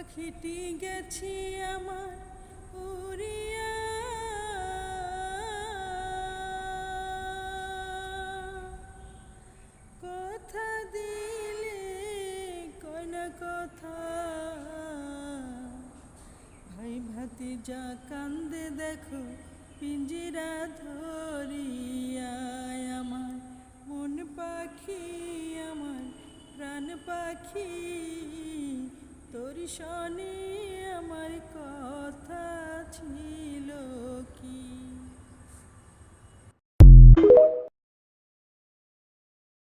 পাখিটি গেছি আমার উড়িয়া। কথা দিলে কয়না কথা। ভাই ভাতি যা কান্দে দেখো পিঞ্জিরা ধরিয়া আমার। মন পাখি আমার, প্রাণ পাখি শনি